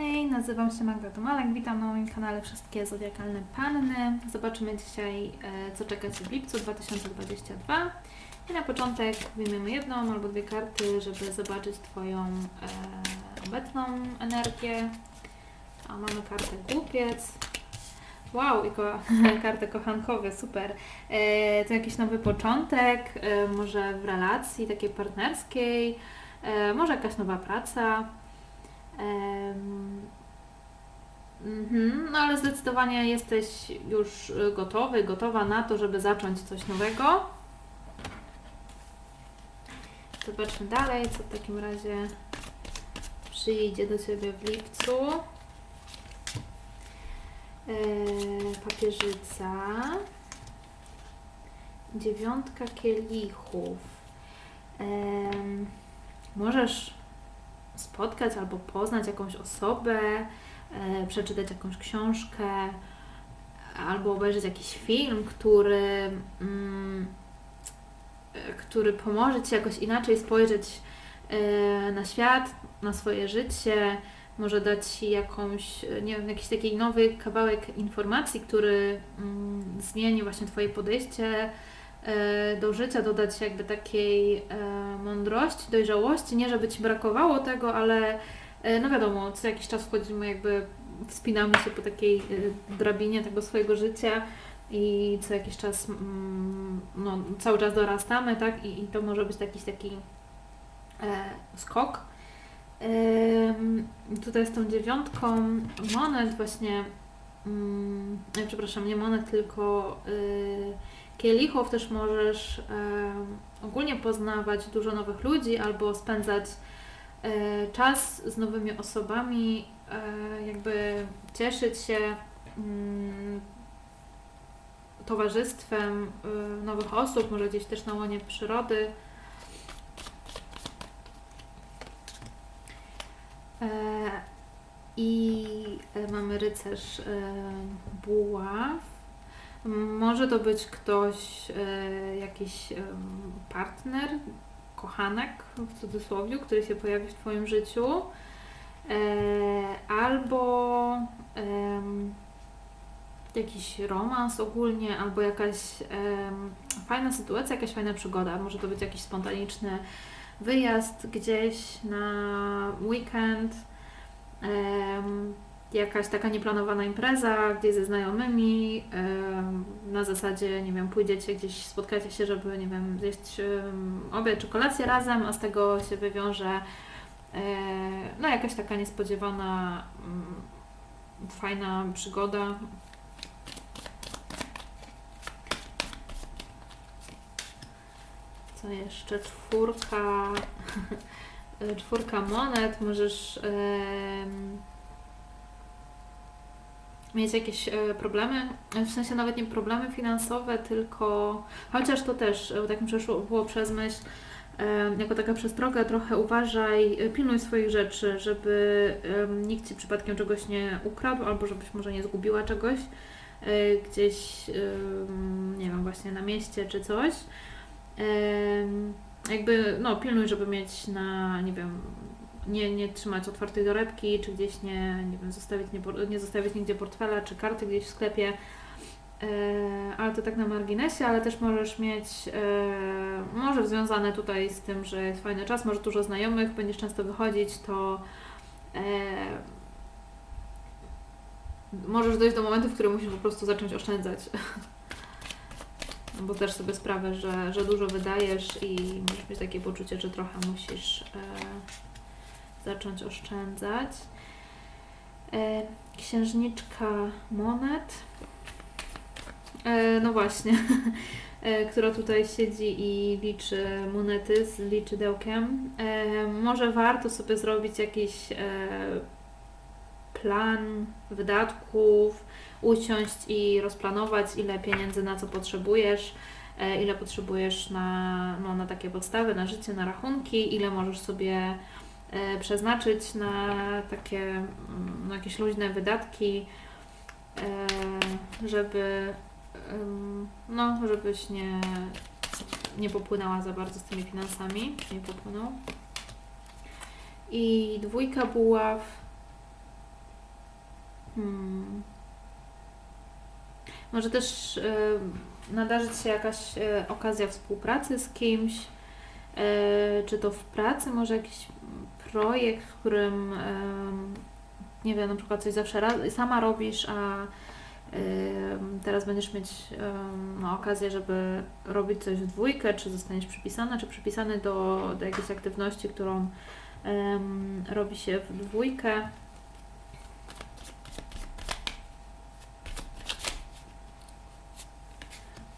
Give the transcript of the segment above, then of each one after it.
Hej, nazywam się Magda Tomalek, witam na moim kanale Wszystkie Zodiakalne Panny. Zobaczymy dzisiaj, e, co czeka Cię w lipcu 2022. I na początek wyjmiemy jedną albo dwie karty, żeby zobaczyć Twoją e, obecną energię. A mamy kartę Głupiec. Wow, i ko- kartę kochankowe, super. E, to jakiś nowy początek, e, może w relacji takiej partnerskiej, e, może jakaś nowa praca. Mhm, No ale zdecydowanie jesteś już y, gotowy, gotowa na to, żeby zacząć coś nowego. Zobaczmy dalej, co w takim razie przyjdzie do Ciebie w lipcu. Eee, papieżyca. Dziewiątka kielichów. Możesz spotkać albo poznać jakąś osobę, e, przeczytać jakąś książkę, albo obejrzeć jakiś film, który, mm, który pomoże Ci jakoś inaczej spojrzeć e, na świat, na swoje życie, może dać Ci jakąś, nie wiem, jakiś taki nowy kawałek informacji, który mm, zmieni właśnie Twoje podejście do życia, dodać jakby takiej e, mądrości, dojrzałości, nie żeby Ci brakowało tego, ale e, no wiadomo, co jakiś czas wchodzimy jakby, wspinamy się po takiej e, drabinie tego swojego życia i co jakiś czas mm, no, cały czas dorastamy, tak? I, i to może być jakiś taki e, skok. Ym, tutaj z tą dziewiątką monet właśnie, mm, e, przepraszam, nie monet, tylko y, kielichów też możesz em, ogólnie poznawać dużo nowych ludzi albo spędzać e, czas z nowymi osobami, e, jakby cieszyć się mm, towarzystwem y, nowych osób, może gdzieś też na łonie przyrody. E, I e, mamy rycerz e, buław. Może to być ktoś, e, jakiś partner, kochanek w cudzysłowie, który się pojawi w Twoim życiu, e, albo jakiś romans ogólnie, albo jakaś fajna sytuacja, jakaś fajna przygoda. Może to być jakiś spontaniczny wyjazd gdzieś na weekend, jakaś taka nieplanowana impreza gdzieś ze znajomymi, na zasadzie, nie wiem, pójdziecie gdzieś, spotkacie się, żeby, nie wiem, zjeść em, obiad czy kolację razem, a z tego się wywiąże e, no jakaś taka niespodziewana, mm, fajna przygoda. Co jeszcze? Czwórka, czwórka monet, możesz em, mieć jakieś e, problemy, w sensie nawet nie problemy finansowe, tylko chociaż to też e, tak mi przeszło było przez myśl, e, jako taka przestroga, trochę uważaj, pilnuj swoich rzeczy, żeby nikt Ci przypadkiem czegoś nie ukradł, albo żebyś może nie zgubiła czegoś gdzieś, nie wiem, właśnie na mieście czy coś. Jakby, no, pilnuj, żeby mieć na, nie wiem, nie, nie trzymać otwartej torebki, czy gdzieś nie, nie wiem, zostawić, nie, nie zostawić nigdzie portfela, czy karty gdzieś w sklepie. E, ale to tak na marginesie, ale też możesz mieć, e, może związane tutaj z tym, że jest fajny czas, może dużo znajomych, będziesz często wychodzić, to e, możesz dojść do momentu, w którym musisz po prostu zacząć oszczędzać. Bo też sobie sprawę, że, że dużo wydajesz i możesz mieć takie poczucie, że trochę musisz zacząć oszczędzać. E, księżniczka monet. E, no właśnie, e, która tutaj siedzi i liczy monety z liczydełkiem. Może warto sobie zrobić jakiś plan wydatków, usiąść i rozplanować, ile pieniędzy na co potrzebujesz, ile potrzebujesz na, no, na takie podstawy, na życie, na rachunki, ile możesz sobie przeznaczyć na takie mm, no, jakieś luźne wydatki, e, żeby no, żebyś nie, nie popłynęła za bardzo z tymi finansami, nie popłynął. I dwójka buław Hmm. Może też y, nadarzyć się jakaś y, okazja współpracy z kimś, y, czy to w pracy, może jakiś projekt, w którym nie wiem, na przykład coś zawsze sama robisz, a teraz będziesz mieć no, okazję, żeby robić coś w dwójkę, czy zostaniesz przypisana, czy przypisany do, do jakiejś aktywności, którą robi się w dwójkę.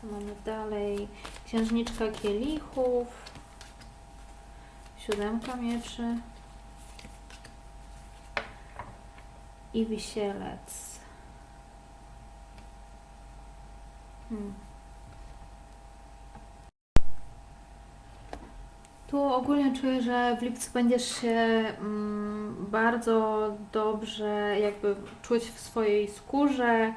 Co mamy dalej? Księżniczka kielichów, siódemka mieczy i wisielec. Hmm. Tu ogólnie czuję, że w lipcu będziesz się mm, bardzo dobrze jakby czuć w swojej skórze,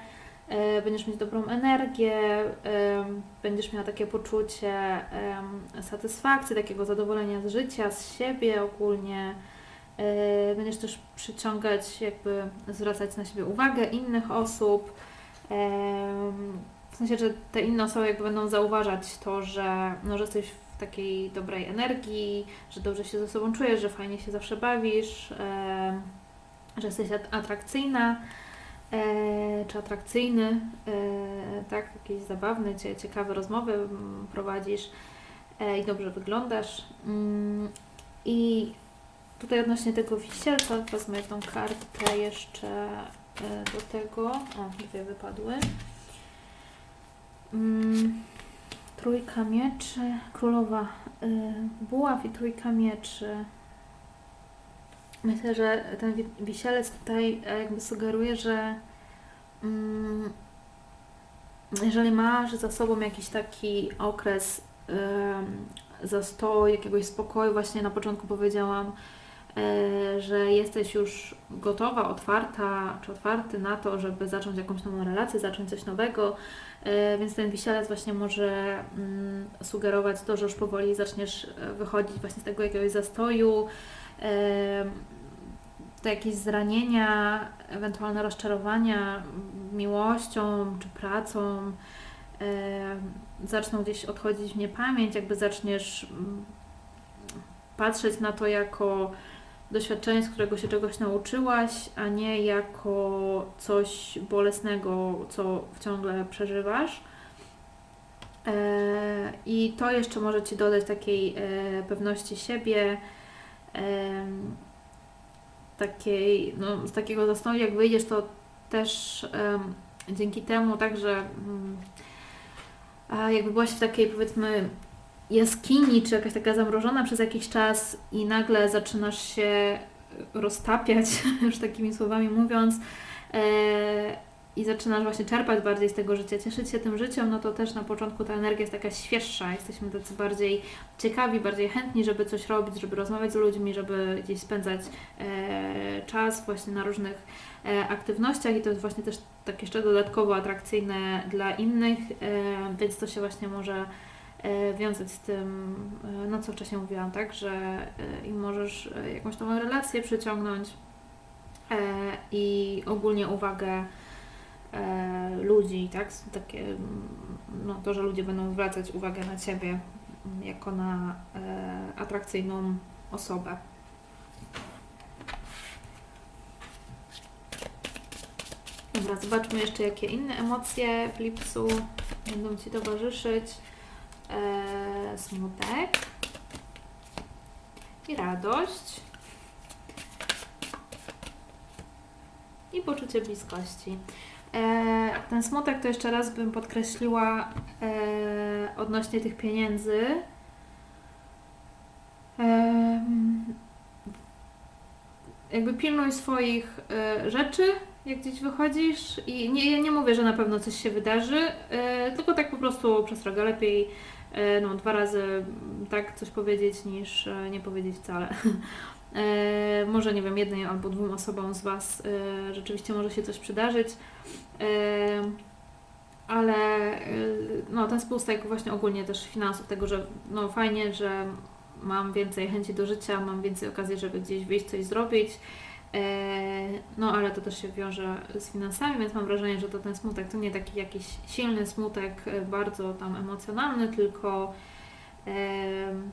e, będziesz mieć dobrą energię, em, będziesz miała takie poczucie em, satysfakcji, takiego zadowolenia z życia, z siebie ogólnie. E, Będziesz też przyciągać, jakby zwracać na siebie uwagę innych osób. Em, W sensie, że te inne osoby jakby będą zauważać to, że, no, że jesteś w takiej dobrej energii, że dobrze się ze sobą czujesz, że fajnie się zawsze bawisz, em, że jesteś at- atrakcyjna e, czy atrakcyjny, e, tak, jakieś zabawne, cie, ciekawe rozmowy prowadzisz e, i dobrze wyglądasz. Mm, I tutaj odnośnie tego wisielca wezmę jedną kartkę jeszcze e, do tego. O, dwie wypadły. Mm, trójka mieczy, królowa y, buław i trójka mieczy. Myślę, że ten wi- wisielec tutaj e, jakby sugeruje, że mm, jeżeli masz za sobą jakiś taki okres em, zastoju, jakiegoś spokoju, właśnie na początku powiedziałam, e, że jesteś już gotowa, otwarta czy otwarty na to, żeby zacząć jakąś nową relację, zacząć coś nowego, e, więc ten wisielec właśnie może mm, sugerować to, że już powoli zaczniesz e, wychodzić właśnie z tego jakiegoś zastoju, te jakieś zranienia, ewentualne rozczarowania miłością czy pracą. E, zaczną gdzieś odchodzić w niepamięć, jakby zaczniesz mm, patrzeć na to jako doświadczenie, z którego się czegoś nauczyłaś, a nie jako coś bolesnego, co ciągle przeżywasz. E, I to jeszcze może Ci dodać takiej e, pewności siebie, em, takiej, no, z takiego zastoju, jak wyjdziesz, to też dzięki temu także mm, jakby byłaś w takiej powiedzmy jaskini, czy jakaś taka zamrożona przez jakiś czas i nagle zaczynasz się roztapiać, już takimi słowami mówiąc, e, i zaczynasz właśnie czerpać bardziej z tego życia, cieszyć się tym życiem, no to też na początku ta energia jest taka świeższa, jesteśmy tacy bardziej ciekawi, bardziej chętni, żeby coś robić, żeby rozmawiać z ludźmi, żeby gdzieś spędzać e, czas właśnie na różnych e, aktywnościach i to jest właśnie też tak jeszcze dodatkowo atrakcyjne dla innych, e, więc to się właśnie może wiązać z tym, e, no co wcześniej mówiłam, tak, że e, im możesz e, jakąś nową relację przyciągnąć e, i ogólnie uwagę e, ludzi, tak, takie, no to, że ludzie będą zwracać uwagę na Ciebie jako na e, atrakcyjną osobę. Dobra, zobaczmy jeszcze, jakie inne emocje w lipcu będą Ci towarzyszyć. E, smutek i radość i poczucie bliskości. E, ten smutek to jeszcze raz bym podkreśliła e, odnośnie tych pieniędzy. Em, jakby pilnuj swoich e, rzeczy, jak gdzieś wychodzisz i nie, ja nie mówię, że na pewno coś się wydarzy, e, tylko tak po prostu przestroga. Lepiej e, no, dwa razy mm, tak coś powiedzieć niż e, nie powiedzieć wcale. E, może nie wiem, jednej albo dwóm osobom z Was e, rzeczywiście może się coś przydarzyć. E, ale e, no, ten spustek właśnie ogólnie też finansów, tego, że no fajnie, że mam więcej chęci do życia, mam więcej okazji, żeby gdzieś wyjść, coś zrobić, E, No, ale to też się wiąże z finansami, więc mam wrażenie, że to ten smutek to nie taki jakiś silny smutek, e, bardzo tam emocjonalny, tylko e,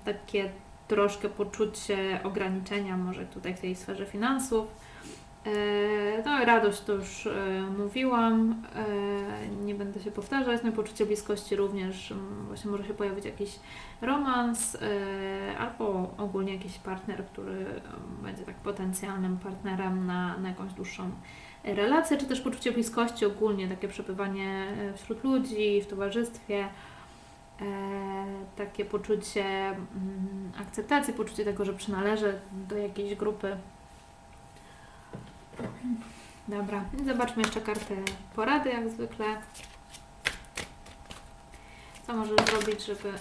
takie troszkę poczucie ograniczenia może tutaj w tej sferze finansów. No, radość to już e, mówiłam, e, nie będę się powtarzać. No, poczucie bliskości również, właśnie może się pojawić jakiś romans, albo ogólnie jakiś partner, który będzie tak potencjalnym partnerem na, na jakąś dłuższą relację, czy też poczucie bliskości ogólnie, takie przebywanie wśród ludzi, w towarzystwie. Takie poczucie akceptacji, poczucie tego, że przynależę do jakiejś grupy. Dobra, zobaczmy jeszcze kartę porady, jak zwykle. Co możesz zrobić, żeby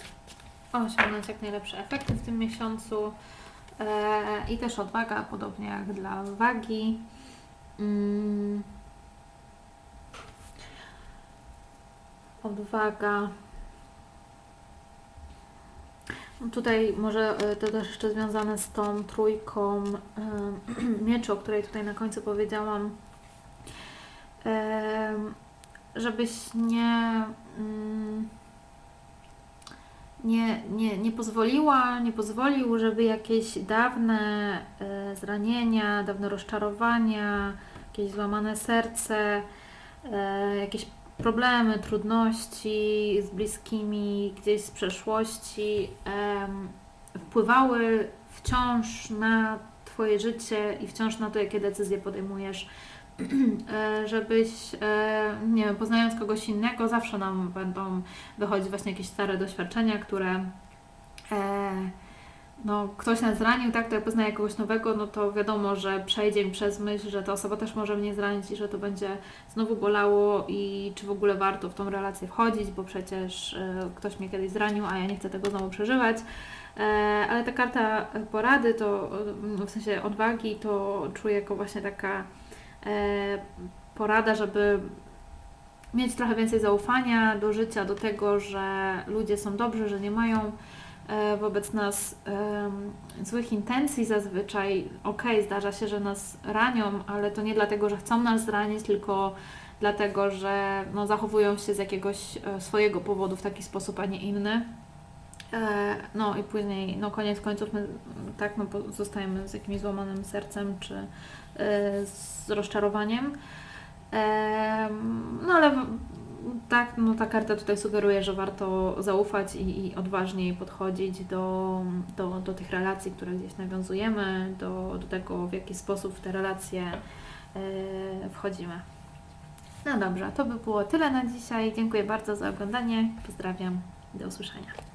osiągnąć jak najlepsze efekty w tym miesiącu? E, I też odwaga, podobnie jak dla wagi. Mm. Odwaga. Tutaj może e, to też jeszcze związane z tą trójką e, mieczy, o której tutaj na końcu powiedziałam, żebyś nie, mm, nie, nie, nie pozwoliła, nie pozwolił, żeby jakieś dawne e, zranienia, dawne rozczarowania, jakieś złamane serce, jakieś problemy, trudności z bliskimi gdzieś z przeszłości wpływały wciąż na Twoje życie i wciąż na to, jakie decyzje podejmujesz. E, Żebyś, e, nie wiem, poznając kogoś innego, zawsze nam będą wychodzić właśnie jakieś stare doświadczenia, które e, no, ktoś nas zranił, tak, to jak poznaję kogoś nowego, no to wiadomo, że przejdzie mi przez myśl, że ta osoba też może mnie zranić i że to będzie znowu bolało i czy w ogóle warto w tą relację wchodzić, bo przecież e, ktoś mnie kiedyś zranił, a ja nie chcę tego znowu przeżywać. E, Ale ta karta porady, to e, w sensie odwagi, to czuję jako właśnie taka e, porada, żeby mieć trochę więcej zaufania do życia, do tego, że ludzie są dobrzy, że nie mają e, wobec nas złych intencji zazwyczaj. Okej, zdarza się, że nas ranią, ale to nie dlatego, że chcą nas zranić, tylko dlatego, że no, zachowują się z jakiegoś e, swojego powodu w taki sposób, a nie inny. E, No i później, no koniec końców, my tak no, zostajemy z jakimś złamanym sercem czy e, z rozczarowaniem. Em, No ale tak, no ta karta tutaj sugeruje, że warto zaufać i, i odważniej podchodzić do, do, do tych relacji, które gdzieś nawiązujemy, do, do tego, w jaki sposób w te relacje e, wchodzimy. No dobrze, to by było tyle na dzisiaj. Dziękuję bardzo za oglądanie. Pozdrawiam. Do usłyszenia.